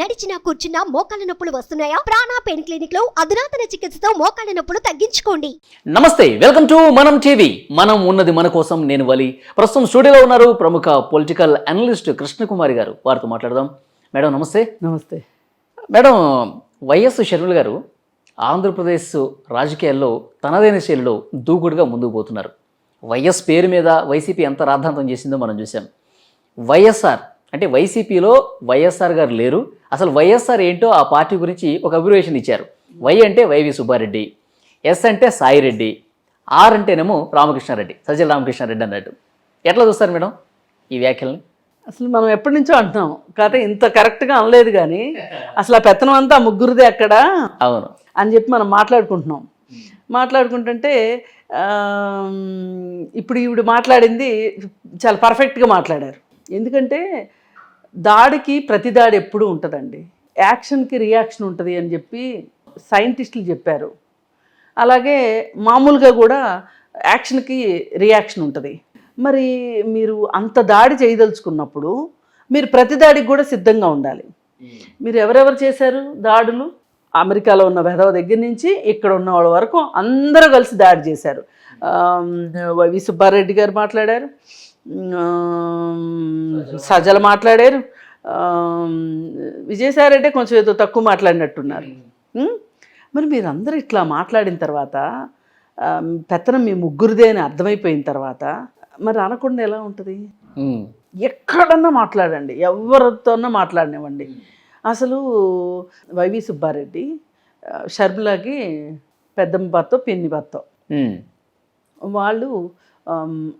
నడిచినా కూర్చున్నా మోకాళ్ళ నొప్పులు వస్తున్నాయా? ప్రాణా పెయిన్ క్లినిక్లో అధునాతన చికిత్సతో మోకాళ్ళ నొప్పులు తగ్గించుకోండి. నమస్తే వెల్కమ్ టు మనం టీవీ. మనం ఉన్నది మన కోసం నేను వలి. ప్రస్తుతం స్టూడియోలో ఉన్నారు ప్రముఖ పొలిటికల్ అనలిస్ట్ కృష్ణకుమారి గారు. వారితో మాట్లాడదాం. మేడం నమస్తే. నమస్తే. మేడం వైఎస్ షర్మిల గారు ఆంధ్రప్రదేశ్ రాజకీయాల్లో తనదైన శైలిలో దూకుడుగా ముందుకు పోతున్నారు. వైఎస్ పేరు మీద వైసీపీ ఎంత రాద్ధాంతం చేసిందో మనం చూసాం వైఎస్ఆర్ అంటే వైసీపీలో వైఎస్ఆర్ గారు లేరు. అసలు వైఎస్ఆర్ ఏంటో ఆ పార్టీ గురించి ఒక అబ్రివేషన్ ఇచ్చారు. వై అంటే వైవి సుబ్బారెడ్డి ఎస్ అంటే సాయిరెడ్డి ఆర్ అంటేనేమో రామకృష్ణారెడ్డి సజ్జల రామకృష్ణారెడ్డి అన్నట్టు. ఎట్లా చూస్తారు మేడం ఈ వ్యాఖ్యల్ని? అసలు మనం ఎప్పటి నుంచో అంటున్నాం. కాకపోతే ఇంత కరెక్ట్గా అనలేదు కానీ అసలు ఆ పెత్తనం అంతా ముగ్గురిదే అక్కడ అవును. అని చెప్పి మనం మాట్లాడుకుంటున్నాం. మాట్లాడుకుంటుంటే ఇప్పుడు ఈవిడ మాట్లాడింది చాలా పర్ఫెక్ట్గా మాట్లాడారు. ఎందుకంటే దాడికి ప్రతి దాడి ఎప్పుడూ ఉంటుందండి. యాక్షన్కి రియాక్షన్ ఉంటుంది అని చెప్పి సైంటిస్టులు చెప్పారు. అలాగే మామూలుగా కూడా యాక్షన్కి రియాక్షన్ ఉంటుంది. మరి మీరు అంత దాడి చేయదలుచుకున్నప్పుడు మీరు ప్రతి దాడికి కూడా సిద్ధంగా ఉండాలి. మీరు ఎవరెవరు చేశారు దాడులు? అమెరికాలో ఉన్న వెధవ దగ్గర నుంచి ఇక్కడ ఉన్న వాళ్ళ వరకు అందరూ కలిసి దాడి చేశారు. వైవి సుబ్బారెడ్డి గారు మాట్లాడారు. సజ్జల మాట్లాడారు. విజయసాయి రెడ్డి కొంచెం ఏదో తక్కువ మాట్లాడినట్టున్నారు? మరి మీరందరూ ఇట్లా మాట్లాడిన తర్వాత పెత్తనం మీ ముగ్గురిదే అని అర్థమైపోయిన తర్వాత మరి అనకుండా ఎలా ఉంటుంది. ఎక్కడన్నా మాట్లాడండి. ఎవరితోన్నా మాట్లాడినివ్వండి. అసలు వైవి సుబ్బారెడ్డి షర్మిలకి పెద్దమ్మ భర్త పిన్ని భర్త. వాళ్ళు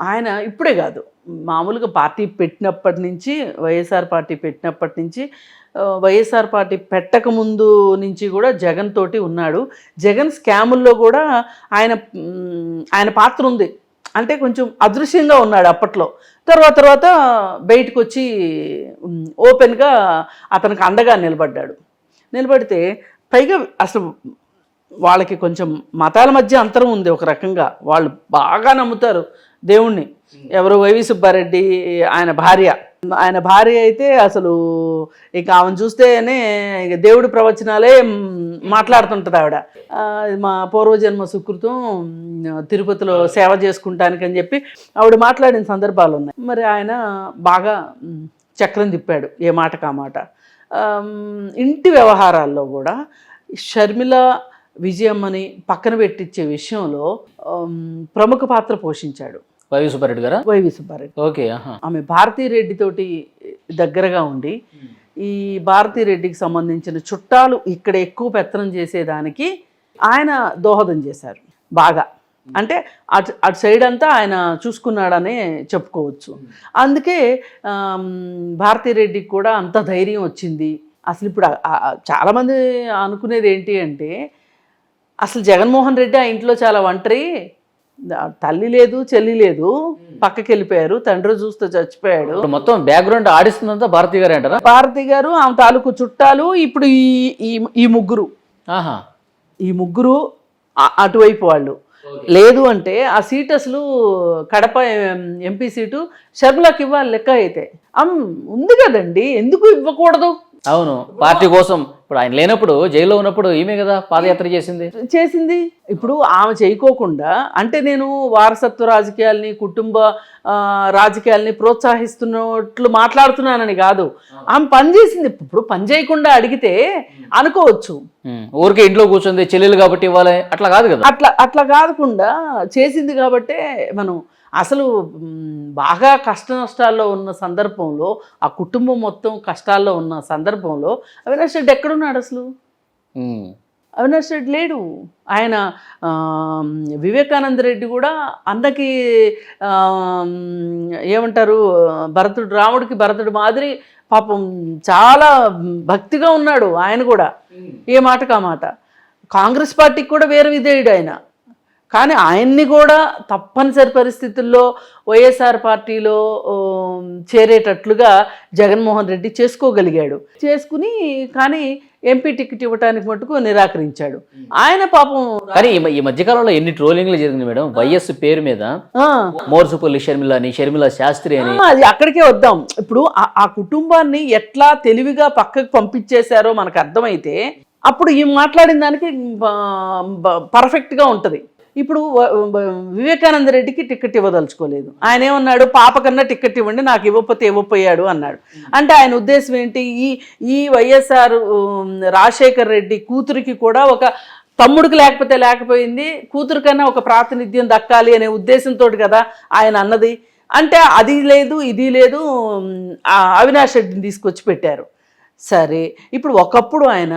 ఆయన ఇప్పుడే కాదు మామూలుగా పార్టీ పెట్టినప్పటి నుంచి వైఎస్ఆర్ పార్టీ పెట్టినప్పటి నుంచి వైఎస్ఆర్ పార్టీ పెట్టకముందు నుంచి కూడా జగన్ తోటి ఉన్నాడు. జగన్ స్కాముల్లో కూడా ఆయన ఆయన పాత్ర ఉంది. అంటే కొంచెం అదృశ్యంగా ఉన్నాడు అప్పట్లో. తర్వాత తర్వాత బయటకు వచ్చి ఓపెన్గా అతనికి అండగా నిలబడ్డాడు. నిలబడితే పైగా అసలు వాళ్ళకి కొంచెం మతాల మధ్య అంతరం ఉంది ఒక రకంగా. వాళ్ళు బాగా నమ్ముతారు దేవుణ్ణి. ఎవరు వైవి సుబ్బారెడ్డి ఆయన భార్య. ఆయన భార్య అయితే అసలు ఇక ఆమెను చూస్తేనే ఇక దేవుడి ప్రవచనాలే మాట్లాడుతుంటుంది ఆవిడ. మా పూర్వజన్మ సుకృతం తిరుపతిలో సేవ చేసుకుంటానికని చెప్పి ఆవిడ మాట్లాడిన సందర్భాలు ఉన్నాయి. మరి ఆయన బాగా చక్రం తిప్పాడు ఏ మాట. కా మాట ఇంటి వ్యవహారాల్లో కూడా షర్మిల విజయమ్మని పక్కన పెట్టించే విషయంలో ప్రముఖ పాత్ర పోషించాడు. వైవి సుబ్బారెడ్డి గారా? వైవి సుబ్బారెడ్డి. ఓకే. ఆమె భారతీ రెడ్డి తోటి దగ్గరగా ఉండి ఈ భారతీ రెడ్డికి సంబంధించిన చుట్టాలు ఇక్కడ ఎక్కువ పెత్తనం చేసేదానికి ఆయన దోహదం చేశారు బాగా. అంటే అటు అటు సైడ్ అంతా ఆయన చూసుకున్నాడనే చెప్పుకోవచ్చు. అందుకే భారతీ రెడ్డికి కూడా అంత ధైర్యం వచ్చింది. అసలు ఇప్పుడు చాలామంది అనుకునేది ఏంటి అంటే అసలు జగన్మోహన్ రెడ్డి ఆ ఇంట్లో చాలా ఒంటరి. తల్లి లేదు చెల్లి లేదు. పక్కకి వెళ్ళిపోయారు తండ్రి చూస్తూ చచ్చిపోయాడు. మొత్తం బ్యాక్గ్రౌండ్ ఆడిస్తుందంతా భారతి గారే అంటారా? భారతి గారు ఆమె తాలూకు చుట్టాలు ఇప్పుడు ఈ ఈ- ఈ ముగ్గురు. ఆహా. ఈ ముగ్గురు అటువైపు వాళ్ళు. లేదు అంటే ఆ సీట్ అసలు కడప ఎంపీ సీటు షర్మిలాకి ఇవ్వాలి లెక్క అయితే. ఉంది కదండి. ఎందుకు ఇవ్వకూడదు? అవును. పార్టీ కోసం ఇప్పుడు ఆయన లేనప్పుడు జైల్లో ఉన్నప్పుడు ఈమె కదా పాదయాత్ర చేసింది. చేసింది. ఇప్పుడు ఆమె చేయకోకుండా అంటే నేను వారసత్వ రాజకీయాల్ని కుటుంబ ఆ, రాజకీయాల్ని ప్రోత్సహిస్తున్నట్లు మాట్లాడుతున్నానని కాదు. ఆమె పని చేసింది. ఇప్పుడు పని చేయకుండా అడిగితే అనుకోవచ్చు. ఊరికే ఇంట్లో కూర్చుంది చెల్లెలు కాబట్టి ఇవ్వాలి అట్లా కాదు కదా? అట్లా అట్లా కాకుండా చేసింది కాబట్టే మనం అసలు బాగా కష్ట నష్టాల్లో ఉన్న సందర్భంలో ఆ కుటుంబం మొత్తం కష్టాల్లో ఉన్న సందర్భంలో అవినాష్ రెడ్డి ఎక్కడున్నాడు అసలు. అవినాష్ రెడ్డి లేడు. ఆయన వివేకానంద రెడ్డి కూడా అన్నకి ఏమంటారు భరతుడు రాముడికి భరతుడు మాదిరి పాపం చాలా భక్తిగా ఉన్నాడు ఆయన కూడా. ఏ మాటకు మాట? కాంగ్రెస్ పార్టీకి కూడా వేరే విధేయుడు ఆయన. కానీ ఆయన్ని కూడా తప్పనిసరి పరిస్థితుల్లో వైఎస్ఆర్ పార్టీలో చేరేటట్లుగా జగన్మోహన్ రెడ్డి చేసుకోగలిగాడు. చేసుకుని కానీ ఎంపీ టికెట్ ఇవ్వటానికి మటుకు నిరాకరించాడు. ఆయన పాపం కానీ ఈ మధ్యకాలంలో ఎన్ని ట్రోలింగ్లు జరిగింది మేడం? వైఎస్ పేరు మీద మోర్సుపల్లి షర్మిల అని షర్మిల శాస్త్రి అని. అది అక్కడికే వద్దాం. ఇప్పుడు ఆ- ఆ కుటుంబాన్ని ఎట్లా తెలివిగా పక్కకు పంపించేశారో మనకు అర్థమైతే అప్పుడు ఈ మాట్లాడిన దానికి పర్ఫెక్ట్గా ఉంటది. ఇప్పుడు వివేకానంద రెడ్డికి టికెట్ ఇవ్వదలుచుకోలేదు. ఆయన ఏమన్నాడు? పాప కన్నా టికెట్ ఇవ్వండి నాకు ఇవ్వకపోతే ఇవ్వపోయాడు అన్నాడు. అంటే ఆయన ఉద్దేశం ఏంటి? ఈ ఈ వైఎస్ఆర్ రాజశేఖర్ రెడ్డి కూతురికి కూడా ఒక తమ్ముడికి లేకపోతే లేకపోయింది కూతురు కన్నా ఒక ప్రాతినిధ్యం దక్కాలి అనే ఉద్దేశంతో కదా ఆయన అన్నది. అంటే అది లేదు ఇది లేదు అవినాష్ రెడ్డిని తీసుకొచ్చి పెట్టారు. సరే ఇప్పుడు ఒకప్పుడు ఆయన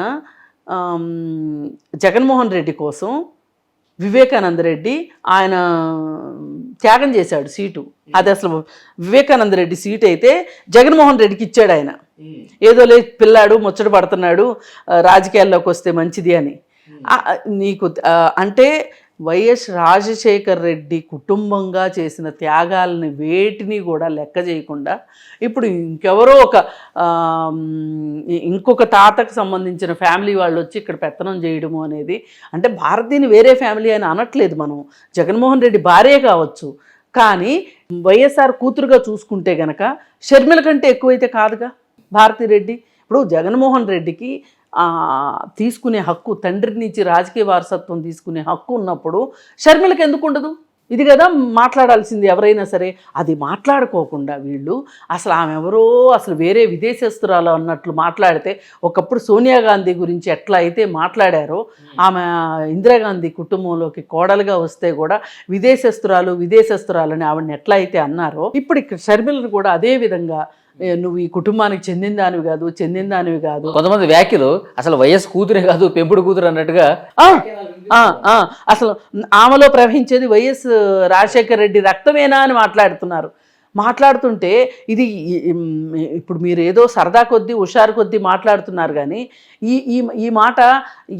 జగన్మోహన్ రెడ్డి కోసం వివేకానంద రెడ్డి ఆయన త్యాగం చేశాడు సీటు. అది అసలు వివేకానంద రెడ్డి సీట్ అయితే జగన్మోహన్ రెడ్డికి ఇచ్చాడు ఆయన. ఏదో లేదు పిల్లాడు ముచ్చట పడుతున్నాడు రాజకీయాల్లోకి వస్తే మంచిది అని. ఆ, నీకు అంటే వైఎస్ రాజశేఖర్ రెడ్డి కుటుంబంగా చేసిన త్యాగాలని వేటిని కూడా లెక్క చేయకుండా ఇప్పుడు ఇంకెవరో ఒక ఇంకొక తాతకు సంబంధించిన ఫ్యామిలీ వాళ్ళు వచ్చి ఇక్కడ పెత్తనం చేయడము అనేది అంటే భారతీయుని వేరే ఫ్యామిలీ అని అనట్లేదు మనం. జగన్మోహన్ రెడ్డి భార్య కావచ్చు. కానీ వైఎస్ఆర్ కూతురుగా చూసుకుంటే గనక షర్మిల కంటే ఎక్కువైతే కాదుగా భారతీ రెడ్డి. ఇప్పుడు జగన్మోహన్ రెడ్డికి తీసుకునే హక్కు తండ్రి నుంచి రాజకీయ వారసత్వం తీసుకునే హక్కు ఉన్నప్పుడు షర్మిలకి ఎందుకు ఉండదు? ఇది కదా మాట్లాడాల్సింది ఎవరైనా సరే. అది మాట్లాడుకోకుండా వీళ్ళు అసలు ఆమె ఎవరో అసలు వేరే విదేశస్తురాలు అన్నట్లు మాట్లాడితే ఒకప్పుడు సోనియా గాంధీ గురించి ఎట్లా అయితే మాట్లాడారో ఆమె ఇందిరాగాంధీ కుటుంబంలోకి కోడలుగా వస్తే కూడా విదేశస్తురాలు విదేశస్తురాలని ఆవిడని ఎట్లా అయితే అన్నారో ఇప్పుడు ఇక్కడ షర్మిలను కూడా అదే విధంగా నువ్వు ఈ కుటుంబానికి చెందిన దానివి కాదు చెందిన దానివి కాదు. కొంతమంది వ్యాఖ్యలు అసలు వైఎస్ కూతురే కాదు పెంపుడు కూతురు అన్నట్టుగా ఆ, ఆ, ఆ, అసలు ఆమెలో ప్రవహించేది వైఎస్ రాజశేఖర రెడ్డి రక్తమేనా అని మాట్లాడుతున్నారు. మాట్లాడుతుంటే ఇది ఇప్పుడు మీరు ఏదో సరదా కొద్దీ హుషారు కొద్దీ మాట్లాడుతున్నారు కానీ ఈ ఈ ఈ మాట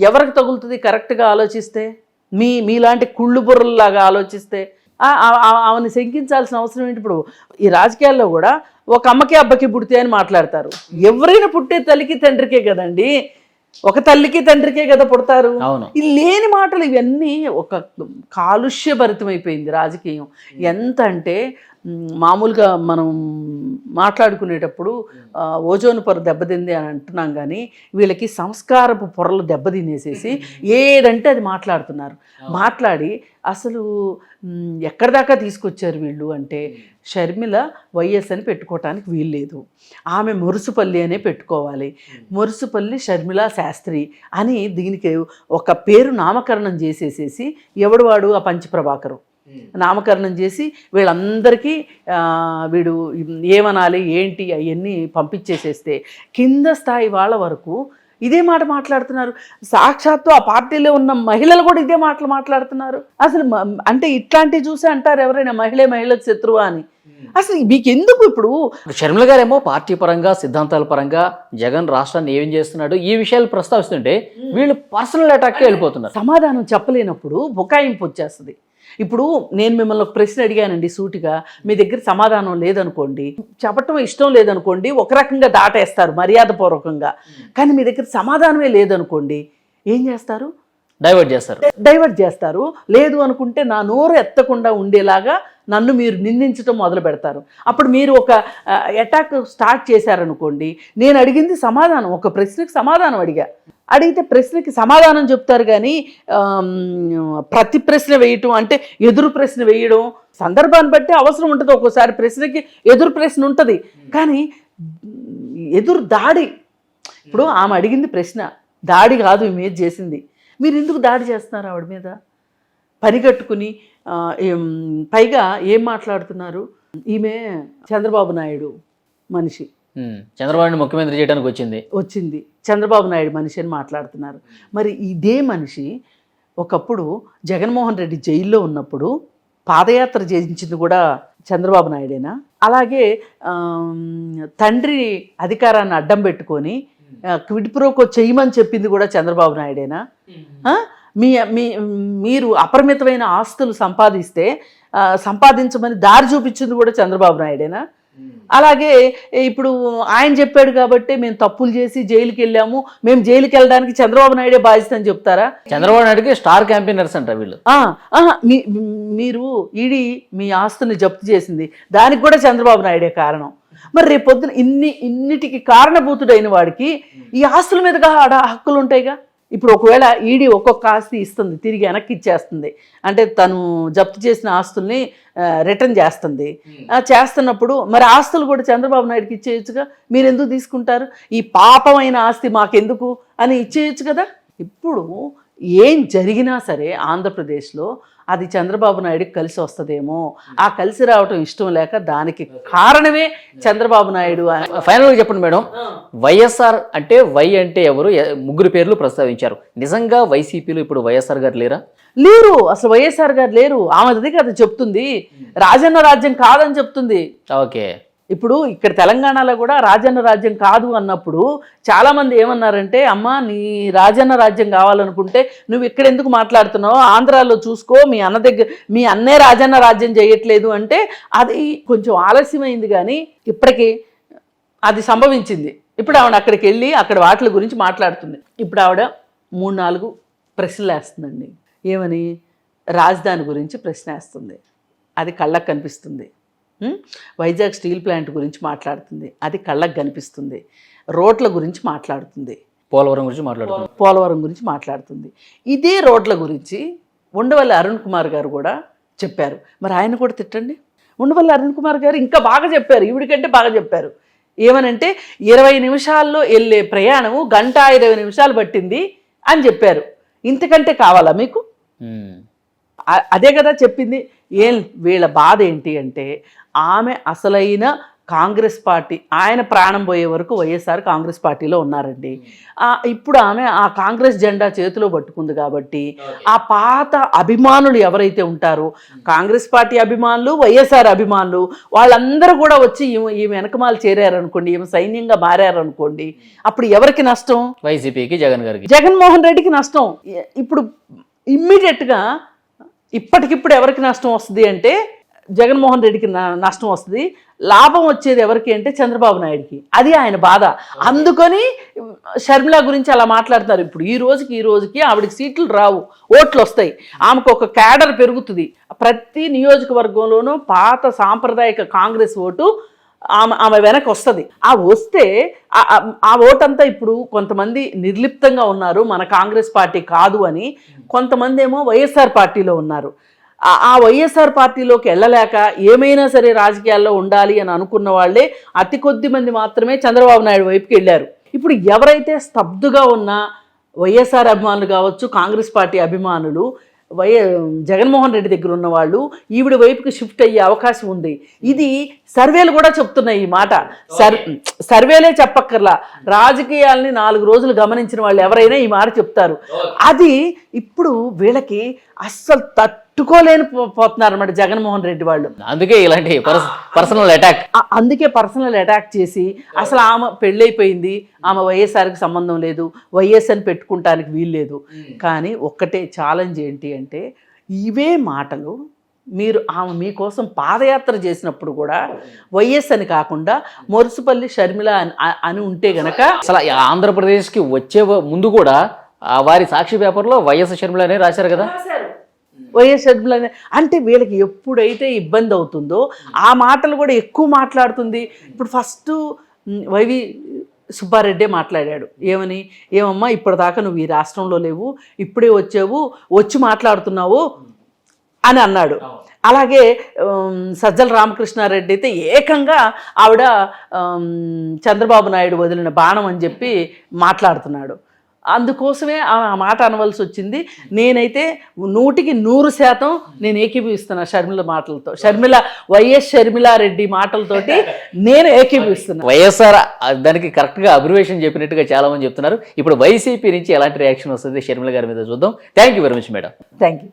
ఎవరికి తగులుతుంది కరెక్ట్గా ఆలోచిస్తే? మీ మీలాంటి కుళ్ళు బుర్రల్లాగా ఆలోచిస్తే? ఆమెను శంకించాల్సిన అవసరం ఏంటి? ఇప్పుడు ఈ రాజకీయాల్లో కూడా ఒక అమ్మకి అబ్బకి పుడితే అని మాట్లాడతారు. ఎవరైనా పుట్టే తల్లికి తండ్రికే కదండి. ఒక తల్లికి తండ్రికే కదా పుడతారు. ఈ లేని మాటలు ఇవన్నీ ఒక కాలుష్యభరితమైపోయింది రాజకీయం. ఎంత అంటే మామూలుగా మనం మాట్లాడుకునేటప్పుడు ఓజోన్ పొర దెబ్బతింది అని అంటున్నాం కానీ వీళ్ళకి సంస్కారపు పొరలు దెబ్బతినేసేసి ఏదంటే అది మాట్లాడుతున్నారు. మాట్లాడి అసలు ఎక్కడి దాకా తీసుకొచ్చారు వీళ్ళు అంటే షర్మిల వైఎస్ అని పెట్టుకోవటానికి వీల్లేదు. ఆమె మురుసుపల్లి అనే పెట్టుకోవాలి. మురుసుపల్లి షర్మిల శాస్త్రి అని దీనికి ఒక పేరు నామకరణం చేసేసేసి ఎవడు వాడు? ఆ పంచప్రభాకరు. నామకరణం చేసి వీళ్ళందరికీ వీడు ఏమనాలి ఏంటి అవన్నీ పంపించేసేస్తే కింద స్థాయి వాళ్ళ వరకు ఇదే మాట మాట్లాడుతున్నారు. సాక్షాత్తు ఆ పార్టీలో ఉన్న మహిళలు కూడా ఇదే మాటలు మాట్లాడుతున్నారు. అసలు అంటే ఇట్లాంటివి చూసి అంటారు ఎవరైనా మహిళే మహిళకు శత్రువా అని. అసలు మీకు ఎందుకు ఇప్పుడు? షర్మిల గారేమో పార్టీ పరంగా సిద్ధాంతాల పరంగా జగన్ రాష్ట్రాన్ని ఏం చేస్తున్నాడు ఈ విషయాలు ప్రస్తావిస్తుంటే వీళ్ళు పర్సనల్ అటాక్కి వెళ్ళిపోతున్నారు. సమాధానం చెప్పలేనప్పుడు బుకాయింపు వచ్చేస్తుంది. ఇప్పుడు నేను మిమ్మల్ని ఒక ప్రశ్న అడిగానండి సూటిగా మీ దగ్గర సమాధానం లేదనుకోండి చెప్పటం ఇష్టం లేదనుకోండి ఒక రకంగా దాటేస్తారు మర్యాదపూర్వకంగా. కానీ మీ దగ్గర సమాధానమే లేదనుకోండి ఏం చేస్తారు? డైవర్ట్ చేస్తారు. డైవర్ట్ చేస్తారు. లేదు అనుకుంటే నా నోరు ఎత్తకుండా ఉండేలాగా నన్ను మీరు నిందించడం మొదలు పెడతారు. అప్పుడు మీరు ఒక అటాక్ స్టార్ట్ చేశారనుకోండి నేను అడిగింది సమాధానం ఒక ప్రశ్నకి సమాధానం అడిగా. అడిగితే ప్రశ్నకి సమాధానం చెప్తారు కానీ ప్రతి ప్రశ్న వేయటం అంటే ఎదురు ప్రశ్న వేయడం సందర్భాన్ని బట్టి అవసరం ఉంటుంది ఒక్కోసారి. ప్రశ్నకి ఎదురు ప్రశ్న ఉంటుంది. కానీ ఎదురు దాడి. ఇప్పుడు ఆమె అడిగింది ప్రశ్న. దాడి కాదు ఈ చేసింది. మీరు ఎందుకు దాడి చేస్తున్నారు ఆవిడ మీద? పనికట్టుకుని పైగా ఏం మాట్లాడుతున్నారు? ఈమె చంద్రబాబు నాయుడు మనిషి. చంద్రబాబుని ముఖ్యమంత్రి చేయడానికి వచ్చింది. వచ్చింది. చంద్రబాబు నాయుడు మనిషి అని మాట్లాడుతున్నారు. మరి ఇదే మనిషి ఒకప్పుడు జగన్మోహన్ రెడ్డి జైల్లో ఉన్నప్పుడు పాదయాత్ర చేయించింది కూడా చంద్రబాబు నాయుడేనా? అలాగే తండ్రి అధికారాన్ని అడ్డం పెట్టుకొని ఆ, క్విడ్ ప్రోకో చేయమని చెప్పింది కూడా చంద్రబాబు నాయుడేనా? ఆ? మీ మీ మీరు అపరిమితమైన ఆస్తులు సంపాదిస్తే సంపాదించమని దారి చూపించింది కూడా చంద్రబాబు నాయుడేనా? అలాగే ఇప్పుడు ఆయన చెప్పాడు కాబట్టి మేము తప్పులు చేసి జైలుకి వెళ్ళాము. మేము జైలుకి వెళ్ళడానికి చంద్రబాబు నాయుడే బాధ్యత అని చెప్తారా? చంద్రబాబు నాయుడుకి స్టార్ క్యాంపెయినర్స్ అంట వీళ్ళు. మీరు ఈడీ మీ ఆస్తుని జప్తు చేసింది. దానికి కూడా చంద్రబాబు నాయుడే కారణం. మరి రేపు పొద్దున ఇన్ని ఇన్నిటికి కారణభూతుడైన వాడికి ఈ ఆస్తుల మీదుగా ఆడ హక్కులు ఉంటాయిగా? ఇప్పుడు ఒకవేళ ఈడీ ఒక్కొక్క ఆస్తి ఇస్తుంది తిరిగి వెనక్కి ఇచ్చేస్తుంది. అంటే తను జప్తు చేసిన ఆస్తుల్ని రిటర్న్ చేస్తుంది. చేస్తున్నప్పుడు మరి ఆస్తులు కూడా చంద్రబాబు నాయుడుకి ఇచ్చేయచ్చుగా? మీరు ఎందుకు తీసుకుంటారు? ఈ పాపమైన ఆస్తి మాకెందుకు అని ఇచ్చేయచ్చు కదా? ఇప్పుడు ఏం జరిగినా సరే ఆంధ్రప్రదేశ్లో అది చంద్రబాబు నాయుడుకి కలిసి వస్తుందేమో. ఆ కలిసి రావటం ఇష్టం లేక దానికి కారణమే చంద్రబాబు నాయుడు ఫైనల్గా చెప్పండి మేడం. వైఎస్ఆర్ అంటే వై అంటే ఎవరు? ముగ్గురు పేర్లు ప్రస్తావించారు. నిజంగా వైసీపీలో ఇప్పుడు వైఎస్ఆర్ గారు లేరా? లేరు. అసలు వైఎస్ఆర్ గారు లేరు. ఆమెది కదా చెప్తుంది. రాజన్న రాజ్యం కాదని చెప్తుంది. ఓకే. ఇప్పుడు ఇక్కడ తెలంగాణలో కూడా రాజన్న రాజ్యం కాదు అన్నప్పుడు చాలామంది ఏమన్నారంటే అమ్మా నీ రాజన్న రాజ్యం కావాలనుకుంటే నువ్వు ఇక్కడ ఎందుకు మాట్లాడుతున్నావు? ఆంధ్రాలో చూసుకో మీ అన్న దగ్గర మీ అన్నే రాజన్న రాజ్యం చేయట్లేదు. అంటే అది కొంచెం ఆలస్యమైంది కానీ ఇప్పటికీ అది సంభవించింది. ఇప్పుడు ఆవిడ అక్కడికి వెళ్ళి అక్కడ వాటిల గురించి మాట్లాడుతుంది. ఇప్పుడు ఆవిడ మూడు నాలుగు ప్రశ్నలు వేస్తుందండి. ఏమని? రాజధాని గురించి ప్రశ్న వేస్తుంది అది కళ్ళకు కనిపిస్తుంది. వైజాగ్ స్టీల్ ప్లాంట్ గురించి మాట్లాడుతుంది. అది కళ్ళకు కనిపిస్తుంది. రోడ్ల గురించి మాట్లాడుతుంది. పోలవరం గురించి మాట్లాడుతున్నాం పోలవరం గురించి మాట్లాడుతుంది. ఇదే రోడ్ల గురించి ఉండవల్లి అరుణ్ కుమార్ గారు కూడా చెప్పారు. మరి ఆయన కూడా తిట్టండి. ఉండవల్లి అరుణ్ కుమార్ గారు ఇంకా బాగా చెప్పారు. ఈవిడికంటే బాగా చెప్పారు. ఏమనంటే ఇరవై నిమిషాల్లో వెళ్ళే ప్రయాణము గంట ఇరవై నిమిషాలు పట్టింది అని చెప్పారు. ఇంతకంటే కావాలా మీకు? అదే కదా చెప్పింది. ఏం? వీళ్ళ బాధ ఏంటి అంటే ఆమె అసలైన కాంగ్రెస్ పార్టీ ఆయన ప్రాణం పోయే వరకు వైఎస్ఆర్ కాంగ్రెస్ పార్టీలో ఉన్నారండి. ఇప్పుడు ఆమె ఆ కాంగ్రెస్ జెండా చేతిలో పట్టుకుంది కాబట్టి ఆ పాత అభిమానులు ఎవరైతే ఉంటారో కాంగ్రెస్ పార్టీ అభిమానులు వైఎస్ఆర్ అభిమానులు వాళ్ళందరూ కూడా వచ్చి ఈమె ఈమె వెనకమాలు చేరారనుకోండి ఈమె సైన్యంగా మారారనుకోండి అప్పుడు ఎవరికి నష్టం? వైసీపీకి జగన్ గారికి. జగన్మోహన్ రెడ్డికి నష్టం. ఇప్పుడు ఇమ్మీడియట్గా ఇప్పటికిప్పుడు ఎవరికి నష్టం వస్తుంది అంటే జగన్మోహన్ రెడ్డికి న- నష్టం వస్తుంది. లాభం వచ్చేది ఎవరికి అంటే చంద్రబాబు నాయుడికి. అది ఆయన బాధ. అందుకని షర్మిల గురించి అలా మాట్లాడుతున్నారు. ఇప్పుడు ఈ రోజుకి ఈ రోజుకి ఆవిడకి సీట్లు రావు. ఓట్లు వస్తాయి. ఆమెకు ఒక క్యాడర్ పెరుగుతుంది. ప్రతి నియోజకవర్గంలోనూ పాత సాంప్రదాయక కాంగ్రెస్ ఓటు ఆమె ఆమె వెనక వస్తుంది. ఆ వస్తే ఆ- ఓటంతా ఇప్పుడు కొంతమంది నిర్లిప్తంగా ఉన్నారు మన కాంగ్రెస్ పార్టీ కాదు అని కొంతమంది ఏమో వైఎస్ఆర్ పార్టీలో ఉన్నారు. ఆ- ఆ వైఎస్ఆర్ పార్టీలోకి వెళ్ళలేక ఏమైనా సరే రాజకీయాల్లో ఉండాలి అని అనుకున్న వాళ్ళే అతి కొద్ది మంది మాత్రమే చంద్రబాబు నాయుడు వైపుకి వెళ్ళారు. ఇప్పుడు ఎవరైతే స్తబ్దుగా ఉన్న వైఎస్ఆర్ అభిమానులు కావచ్చు కాంగ్రెస్ పార్టీ అభిమానులు వై జగన్మోహన్ రెడ్డి దగ్గర ఉన్న వాళ్ళు ఈవిడ వైపుకి షిఫ్ట్ అయ్యే అవకాశం ఉంది. ఇది సర్వేలు కూడా చెప్తున్నాయి ఈ మాట. సర్ సర్వేలే చెప్పక్కర్లా. రాజకీయాల్ని నాలుగు రోజులు గమనించిన వాళ్ళు ఎవరైనా ఈ మాట చెప్తారు. అది ఇప్పుడు వీళ్ళకి అస్సలు తట్టుకోలేని పోతున్నారు అన్నమాట జగన్మోహన్ రెడ్డి వాళ్ళు. అందుకే ఇలాంటి పర్స- పర్సనల్ అటాక్. అందుకే పర్సనల్ అటాక్ చేసి అసలు ఆమె పెళ్ళైపోయింది ఆమె వైఎస్ఆర్కి సంబంధం లేదు వైఎస్ అని పెట్టుకుంటానికి వీల్లేదు కానీ ఒక్కటే ఛాలెంజ్ ఏంటి అంటే ఇవే మాటలు మీరు ఆమె మీకోసం పాదయాత్ర చేసినప్పుడు కూడా వైఎస్ అని కాకుండా మొరుసుపల్లి షర్మిల అని అని ఉంటే గనక అసలు ఆంధ్రప్రదేశ్కి వచ్చే ముందు కూడా వారి సాక్షి పేపర్లో వైఎస్ షర్మిల అనే రాశారు కదా? వైఎస్ షర్మిల అంటే వీళ్ళకి ఎప్పుడైతే ఇబ్బంది అవుతుందో ఆ మాటలు కూడా ఎక్కువ మాట్లాడుతుంది. ఇప్పుడు ఫస్ట్ వైవి సుబ్బారెడ్డే మాట్లాడాడు. ఏమని? ఏమమ్మా ఇప్పటిదాకా నువ్వు ఈ రాష్ట్రంలో లేవు ఇప్పుడే వచ్చావు వచ్చి మాట్లాడుతున్నావు అని అన్నాడు. అలాగే సజ్జల రామకృష్ణారెడ్డి అయితే ఏకంగా ఆవిడ చంద్రబాబు నాయుడు వదిలిన బాణం అని చెప్పి మాట్లాడుతున్నాడు. అందుకోసమే ఆ మాట అనవలసి వచ్చింది. నేనైతే నూటికి నూరు శాతం నేను ఏకీభవిస్తున్నా షర్మిల మాటలతో. షర్మిల వైఎస్ షర్మిలారెడ్డి మాటలతోటి నేను ఏకీభవిస్తున్నా. వైఎస్ఆర్ దానికి కరెక్ట్గా అబ్రివేషన్ చెప్పినట్టుగా చాలా మంది చెప్తున్నారు. ఇప్పుడు వైసీపీ నుంచి ఎలాంటి రియాక్షన్ వస్తుంది? షర్మిల గారి మీద చూద్దాం. Thank you very much madam thank you